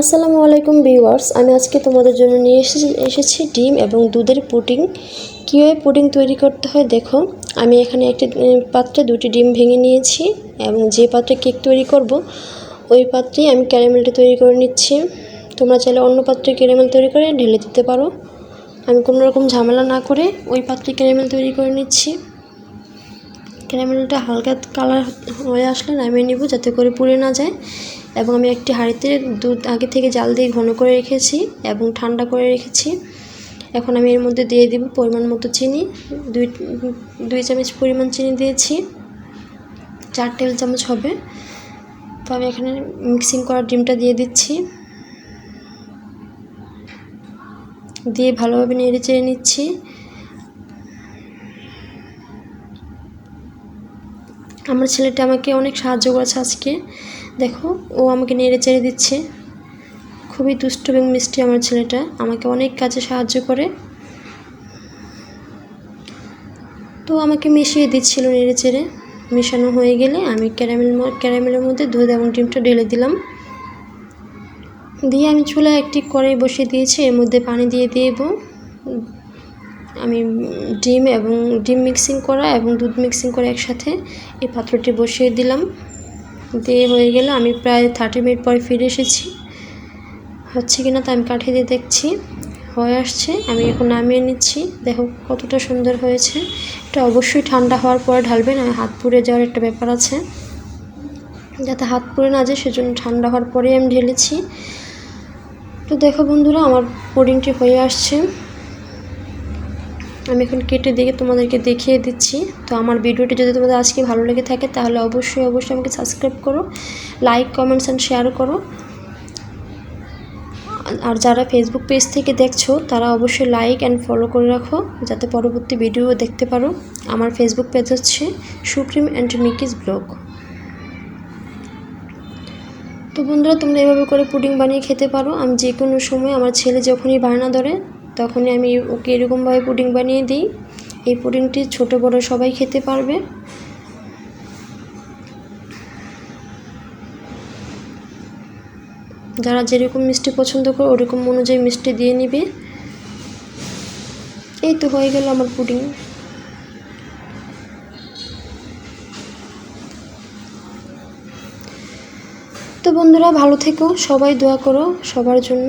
আসসালামু আলাইকুম ভিউয়ার্স, আমি আজকে তোমাদের জন্য নিয়ে এসেছি এসেছি ডিম এবং দুধের পুডিং। কীভাবে পুডিং তৈরি করতে হয় দেখো, আমি এখানে একটি পাত্রে দুটি ডিম ভেঙে নিয়েছি এবং যে পাত্রে কেক তৈরি করব, ওই পাত্রেই আমি ক্যারামেলটা তৈরি করে নিচ্ছি। তোমরা চাইলে অন্য পাত্রে ক্যারামেল তৈরি করে ঢেলে দিতে পারো। আমি কোনো রকম ঝামেলা না করে ওই পাত্রে ক্যারামেল তৈরি করে নিচ্ছি। ক্যারামেলটা হালকা কালার হয়ে আসলে নামিয়ে নেব যাতে করে পুড়ে না যায়। এবং আমি একটি হাঁড়িতে দুধ আগে থেকে জাল দিয়ে ঘন করে রেখেছি এবং ঠান্ডা করে রেখেছি। এখন আমি এর মধ্যে দিয়ে দিব পরিমাণ মতো চিনি। দুই দুই চামচ পরিমাণ চিনি দিয়েছি। চার টেবিল চামচ হবে। তো আমি এখানে মিক্সিং করা ডিমটা দিয়ে দিচ্ছি। দিয়ে ভালোভাবে নেড়ে চেড়ে নিচ্ছি। আমার ছেলেটা আমাকে অনেক সাহায্য করেছে আজকে। দেখো, ও আমাকে নেড়ে চেড়ে দিচ্ছে। খুবই দুষ্ট এবং মিষ্টি আমার ছেলেটা। আমাকে অনেক কাজে সাহায্য করে। তো আমাকে মিশিয়ে দিচ্ছিল নেড়ে চেড়ে। মেশানো হয়ে গেলে আমি ক্যারামেল ক্যারামেলের মধ্যে দুধ এবং ডিমটা ঢেলে দিলাম। দিয়ে আমি চুলায় একটি কড়াই বসিয়ে দিয়েছি। এর মধ্যে পানি দিয়ে দেব। আমি ডিম এবং ডিম মিক্সিং করা এবং দুধ মিক্সিং করা একসাথে এই পাত্রটি বসিয়ে দিলাম। দিয়ে হয়ে গেলে আমি প্রায় থার্টি মিনিট পরে ফিরে এসেছি। হচ্ছে কি না তা আমি কাঠিয়ে দিয়ে দেখছি। হয়ে আসছে, আমি এখন নামিয়ে নিচ্ছি। দেখো কতটা সুন্দর হয়েছে। এটা অবশ্যই ঠান্ডা হওয়ার পরে ঢালবেন হাত পুড়ে যাওয়ার একটা ব্যাপার আছে। যাতে হাত পুড়ে না যায়, সেজন্য ঠান্ডা হওয়ার পরেই আমি ঢেলেছি। তো দেখো বন্ধুরা, আমার পুডিংটি হয়ে আসছে। আমি এখন কেটে দেখে তোমাদেরকে দেখিয়ে দিচ্ছি। তো আমার ভিডিওটি যদি তোমাদের আজকে ভালো লেগে থাকে, তাহলে অবশ্যই অবশ্যই আমাকে সাবস্ক্রাইব করো লাইক কমেন্টস অ্যান্ড শেয়ার করো। আর যারা ফেসবুক পেজ থেকে দেখছ, তারা অবশ্যই লাইক অ্যান্ড ফলো করে রাখো, যাতে পরবর্তী ভিডিও দেখতে পারো। আমার ফেসবুক পেজ হচ্ছে সুপ্রিম অ্যান্ড মিকিস ব্লগ তো বন্ধুরা, তোমরা এভাবে করে পুডিং বানিয়ে খেতে পারো। আমি যে কোনো সময় আমার ছেলে যখনই বায়না ধরে তখনই আমি ওকে এরকমভাবে পুডিং বানিয়ে দিই। এই পুডিংটি ছোট, বড় সবাই খেতে পারবে। যারা যেরকম মিষ্টি পছন্দ করে ওরকম অনুযায়ী মিষ্টি দিয়ে নিবে। এই তো হয়ে গেল আমার পুডিং। তো বন্ধুরা, ভালো থেকো, সবাই দোয়া করো সবার জন্য।